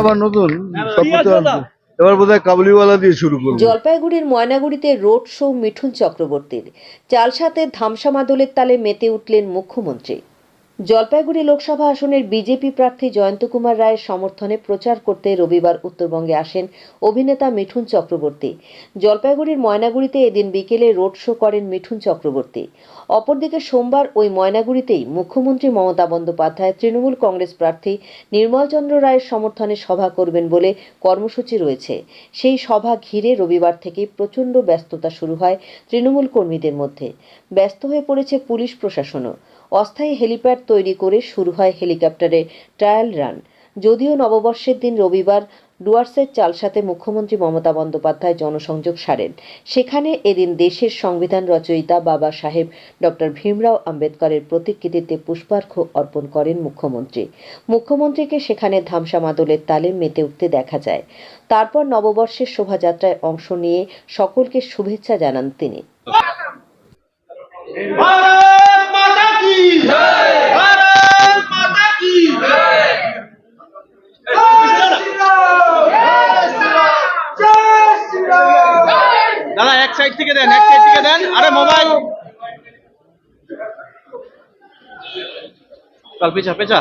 আবার নতুন? তো এবার বোধহয় কাবুলিওয়ালা দিয়ে শুরু করব। জলপাইগুড়ির ময়নাগুড়িতে রোড শো মিঠুন চক্রবর্তীর। চালসাতে ধামসা মাদলের তালে মেতে উঠলেন মুখ্যমন্ত্রী। জলপাইগুড়ি লোকসভা আসনের বিজেপি প্রার্থী জয়ন্ত কুমার রায়ের সমর্থনে প্রচার করতে রবিবার উত্তরবঙ্গে আসেন অভিনেতা মিঠুন চক্রবর্তী। জলপাইগুড়ির ময়নাগুড়িতে এদিন বিকেলে রোড শো করেন মিঠুন চক্রবর্তী। অপরদিকে সোমবার ওই ময়নাগুড়িতেই মুখ্যমন্ত্রী মমতা বন্দ্যোপাধ্যায়, তৃণমূল কংগ্রেস প্রার্থী নির্মলচন্দ্র রায়ের সমর্থনে সভা করবেন বলে কর্মসূচি রয়েছে। সেই সভা ঘিরে রবিবার থেকেই প্রচণ্ড ব্যস্ততা শুরু হয় তৃণমূল কর্মীদের মধ্যে। ব্যস্ত হয়ে পড়েছে পুলিশ প্রশাসনও। অস্থায়ী হেলিপ্যাড তৈরি করে শুরু হয় হেলিকপ্টারে ট্রায়াল রান। যদিও নববর্ষের দিন রবিবার ডুয়ার্সের চালসাতে মুখ্যমন্ত্রী মমতা বন্দ্যোপাধ্যায় জনসংযোগ সারেন। সেখানে এদিন দেশের সংবিধান রচয়িতা বাবা সাহেব ডক্টর ভীমরাও আম্বেদকরের প্রতিকৃতিতে পুষ্পার্ঘ অর্পণ করেন মুখ্যমন্ত্রী। মুখ্যমন্ত্রীকে সেখানে ধামসা মাদলের তালে মেতে উঠতে দেখা যায়। তারপর নববর্ষের শোভাযাত্রায় অংশ নিয়ে সকলকে শুভেচ্ছা জানান তিনি। সাইড থেকে দেন এক সাইড থেকে দেন। আরে মোবাইল। কাল পেছা পেছা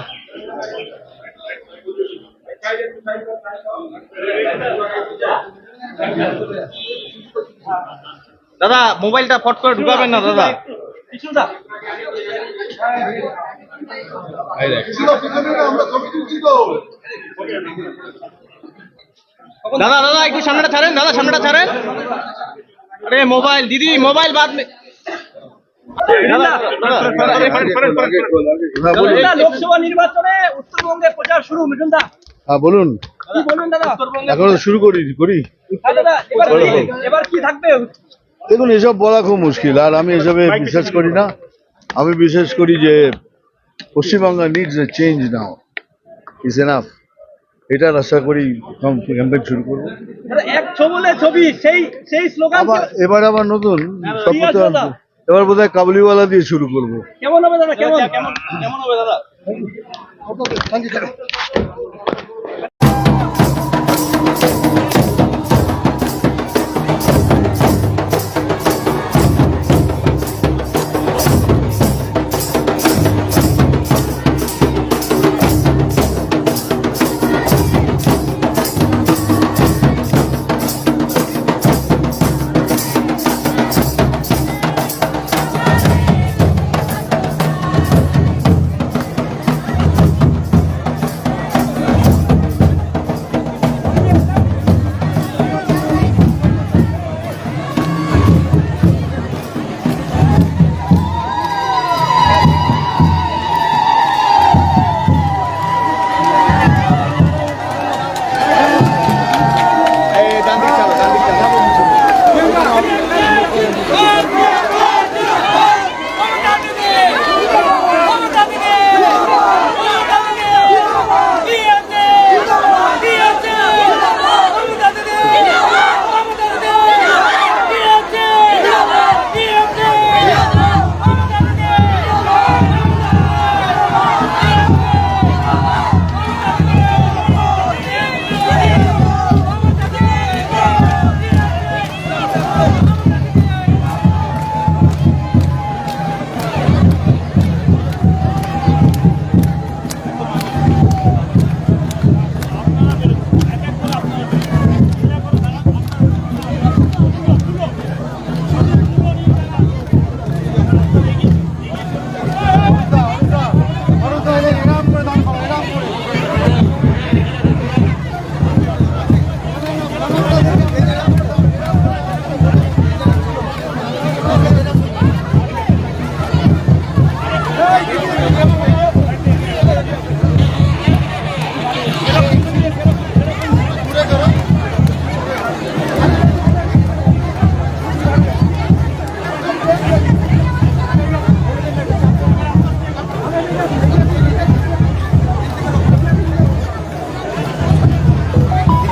দাদা মোবাইলটা ফট করে ঢুকাবেন না দাদা। দাদা দাদা একটু সামনেটা ছাড়েন দাদা সামনেটা ছাড়েন। দাদা, এ, পারেন, পারেন, পারেন, পারেন। হ্যাঁ বলুন দাদা, লোকসভা নির্বাচনে উত্তরবঙ্গে প্রচার শুরু মিঠুন দা হ্যাঁ বলুন কি বলুন দাদা এখনও শুরু করি করি হ্যাঁ এবার কি থাকবে দেখুন এসব বলা খুব মুশকিল আর আমি এসবে বিশ্বাস করি না আমি বিশ্বাস করি যে Paschimbangla needs a change now is enough এটার আশা করি ক্যাম্পেইন শুরু করব। এক ছবলে ছবি সেই সেই স্লোগান আবার এবার আবার নতুন এবার বোধ হয় তো এবার বোধহয় কাবুলিওয়ালা দিয়ে শুরু করব। কেমন হবে দাদা কেমন? কেমন কেমন হবে দাদা? দিদি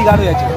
গাড়ি আছে